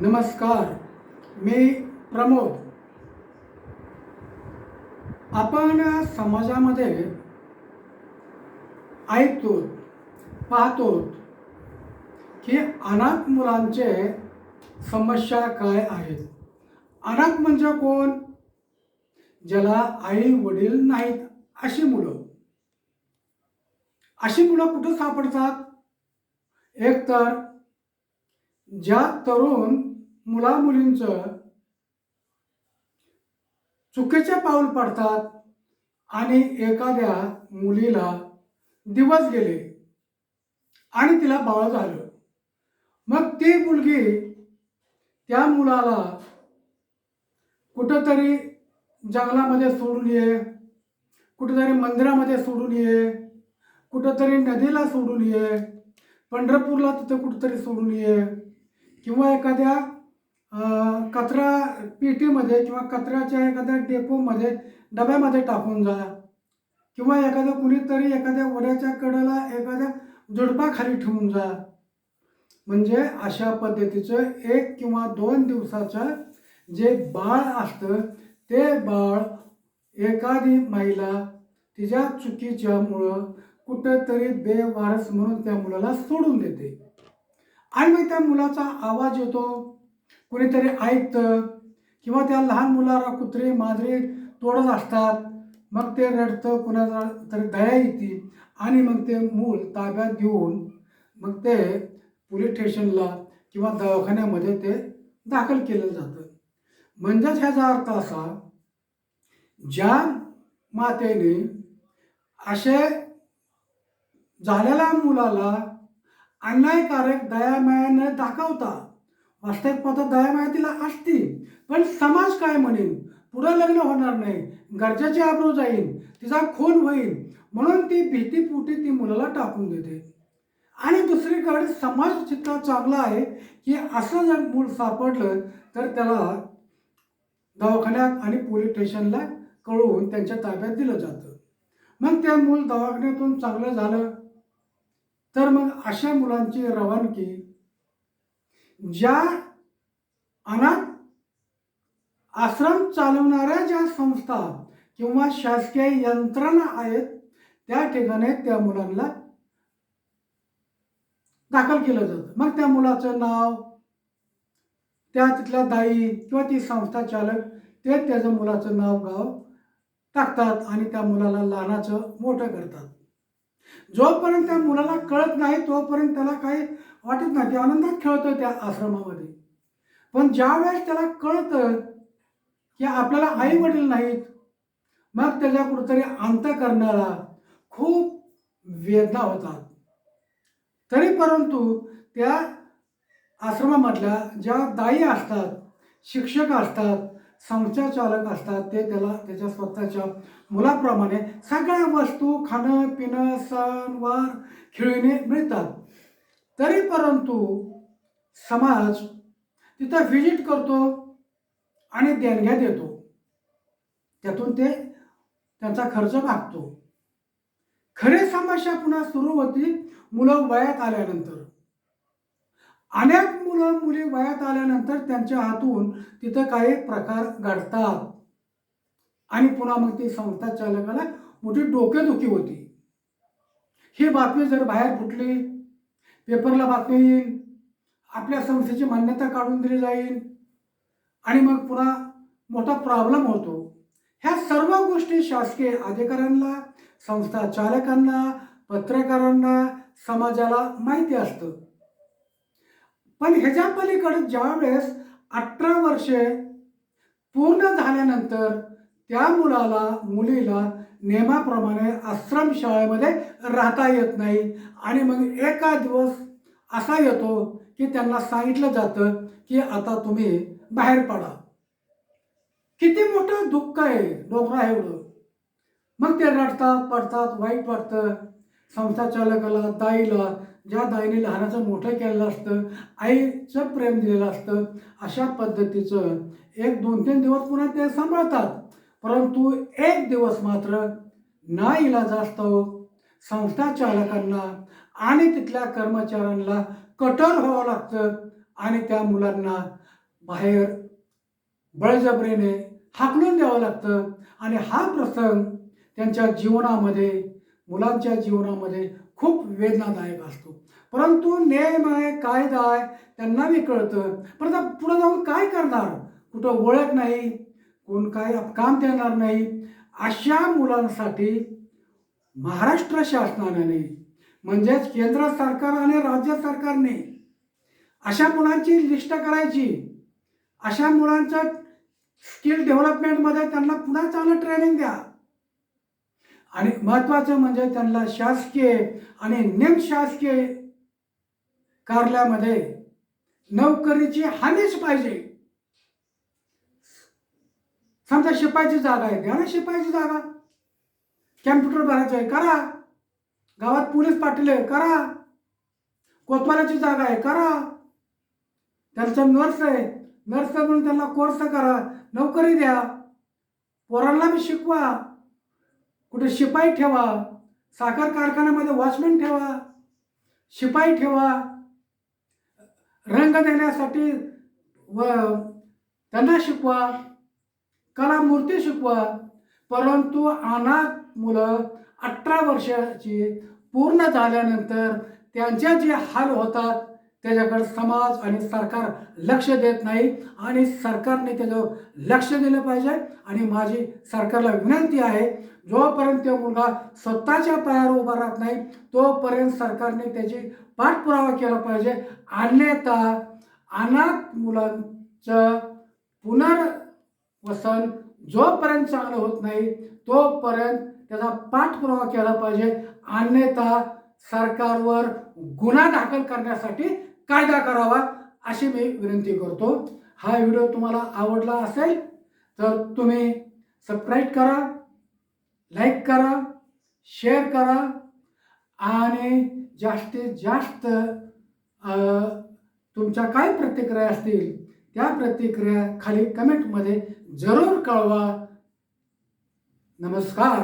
नमस्कार मी प्रमोद. आपण समाजामध्ये ऐकतो पाहतो की अनाथ मुलांचे समस्या काय आहेत? अनाथ म्हणजे कोण? ज्याला आई वडील नाहीत अशी मुलं. अशी मुलं कुठं सापडतात? एकतर ज्या तरुण मुलामुलींचं चुकीचे पाऊल पडतात आणि एखाद्या मुलीला दिवस गेले आणि तिला बाळ झालं मग ती मुलगी त्या मुलाला कुठंतरी जंगलामध्ये सोडून ये कुठंतरी मंदिरामध्ये सोडून ये कुठंतरी नदीला सोडून ये पंढरपूरला तिथं कुठंतरी सोडून ये किंवा एखाद्या कचरा पेटीमध्ये किंवा कचऱ्याच्या एखाद्या डेपोमध्ये डब्यामध्ये टाकून जा. किंवा एखाद्या कुणीतरी एखाद्या ओढ्याच्या कडेला एखाद्या झुडपाखाली ठेवून जा. म्हणजे अशा पद्धतीचं एक किंवा दोन दिवसाचं जे बाळ असतं ते बाळ एखादी महिला तिच्या चुकीच्यामुळं कुठंतरी बेवारस म्हणून त्या मुलाला सोडून देते. आणि मग त्या मुलाचा आवाज येतो. कुणीतरी ऐकतं किंवा त्या लहान मुलाला कुत्रे मांजरे तोडत असतात. मग ते रडतं कुणाला तरी दया येते आणि मग ते मूल ताब्यात घेऊन मग ते पोलीस स्टेशनला किंवा दवाखान्यामध्ये ते दाखल केलं जातं. म्हणजेच ह्याचा अर्थ असा ज्या मातेने असे झालेल्या मुलाला अन्यायकारक दयामाया न दाखवता. वास्तविक पाहता दयामाया तिला असती पण समाज काय म्हणेल? पुढं लग्न होणार नाही गरजेची आब्रू जाईल तिचा खून होईल म्हणून ती भीतीपोटी ती मुलाला टाकून देते. आणि दुसरीकडे समाज जितका चांगला आहे की असं जर मूल सापडलं तर त्याला दवाखान्यात आणि पोलीस स्टेशनला कळवून त्यांच्या ताब्यात दिलं जातं. मग ते मूल दवाखान्यातून चांगलं झालं तर मग अशा मुलांची रवानगी ज्या अनाथ आश्रम चालवणाऱ्या ज्या संस्था किंवा शासकीय यंत्रणा आहेत त्या ठिकाणी त्या मुलांना दाखल केलं जातं. मग त्या मुलाचं नाव त्या तिथल्या दाई किंवा ती संस्था चालक ते त्याचं मुलाचं नाव गाव टाकतात आणि त्या मुलाला लहानाचं मोठं करतात. जोपर्यंत त्या मुलाला कळत नाही तोपर्यंत त्याला काही वाटत नाही. ते आनंदात खेळतं त्या आश्रमामध्ये. पण ज्या वेळेस त्याला कळतं की आपल्याला आई वडील नाहीत मग त्याच्या कुठंतरी अंत करणारा खूप वेदना होतात. तरी परंतु त्या आश्रमामधल्या ज्या दाई असतात शिक्षक असतात संस्थाचालक असतात ते त्याला त्याच्या स्वतःच्या मुलाप्रमाणे सगळ्या वस्तू खाणं पिणं सण वार खेळणे मिळतात. तरी परंतु समाज तिथं व्हिजिट करतो आणि देणग्या देतो. त्यातून ते त्यांचा खर्च भागतो. खरी समस्या पुन्हा सुरू होती मुलं वयात आल्यानंतर. अनेक मुलं मुली वयात आल्यानंतर त्यांच्या हातून तिथं काही प्रकार घडतात. आणि पुन्हा मग ती संस्था चालकाला मोठी डोकेदुखी होती. ही बातमी जर बाहेर फुटली पेपरला बातमी येईल आपल्या संस्थेची मान्यता काढून दिली जाईल आणि मग पुन्हा मोठा प्रॉब्लेम होतो. ह्या सर्व गोष्टी शासकीय अधिकाऱ्यांना संस्था चालकांना पत्रकारांना समाजाला माहिती असतं. पण ह्याच्या पलीकडे ज्यावेळेस अठरा वर्षे पूर्ण झाल्यानंतर त्या मुलाला मुलीला नियमाप्रमाणे आश्रमशाळेमध्ये राहता येत नाही. आणि मग एका दिवस असा येतो की त्यांना सांगितलं जातं की आता तुम्ही बाहेर पडा. किती मोठं दुःख आहे डोकरा एवढं. मग ते रडतात पडतात वाईट वाटतं. संस्था चालकाला दाईला ज्या दाईने लहानाचं मोठं केलेलं असतं आईचं प्रेम दिलेलं असतं अशा पद्धतीचं एक दोन तीन दिवस पुन्हा ते सांभाळतात. परंतु एक दिवस मात्र ना इलाज असतो. संस्था चालकांना आणि तिथल्या कर्मचाऱ्यांना कठोर व्हावं लागतं आणि त्या मुलांना बाहेर बळजबरीने हाकलून द्यावं लागतं. आणि हा प्रसंग त्यांच्या जीवनामध्ये मुलांच्या जीवनामध्ये खूप वेदनादायक असतो. परंतु नियम आहे कायदा आहे त्यांना मी कळतं. परंतु पुढे जाऊन काय करणार? कुठं ओळख नाही कोण काय काम देणार नाही. अशा मुलांसाठी महाराष्ट्र शासनाने म्हणजेच केंद्र सरकार आणि राज्य सरकारने अशा मुलांची लिस्ट करायची. अशा मुलांचं स्किल डेव्हलपमेंटमध्ये त्यांना पुन्हा चांगलं ट्रेनिंग द्या. आणि महत्त्वाचं म्हणजे त्यांना शासकीय आणि निमशासकीय कार्यालयामध्ये नोकरीची हानीच पाहिजे. समजा शिपायची जागा आहे घ्या ना शिपायची जागा. कॅम्प्युटर भरायचं आहे करा. गावात पोलीस पाटील आहे करा. कोतवालाची जागा आहे करा. त्यांचं नर्स आहे नर्स म्हणून त्यांना कोर्स करा नोकरी द्या. पोरांना बी शिकवा. कुठे शिपाई ठेवा साखर कारखान्यामध्ये वॉचमॅन ठेवा शिपाई ठेवा. रंग देण्यासाठी व त्यांना शिकवा कला मूर्ती शिकवा परंतु अनाथ मुलं अठरा वर्षाची पूर्ण झाल्यानंतर त्यांचे जे हाल होतात त्याच्याकडे समाज आणि सरकार लक्ष देत नाही. आणि सरकारने त्याच्यावर लक्ष दिलं पाहिजे. आणि माझी सरकारला विनंती आहे जोपर्यंत तो मुलगा स्वतःच्या पायावर उभा राहत नाही तोपर्यंत सरकारने त्याची पाठपुरावा केला पाहिजे. अन्यथा अनाथ मुलांचं पुनर्वसन जोपर्यंत चांगलं होत नाही तोपर्यंत त्याचा पाठपुरावा केला पाहिजे. अन्यथा सरकारवर गुन्हा दाखल करण्यासाठी कायदा करावा अशी मी विनंती करतो. हा व्हिडिओ तुम्हाला आवडला असेल तर तुम्ही सबस्क्राईब करा लाईक करा शेअर करा आणि जास्तीत जास्त तुमच्या काय प्रतिक्रिया असतील त्या प्रतिक्रिया खाली कमेंटमध्ये जरूर कळवा. नमस्कार.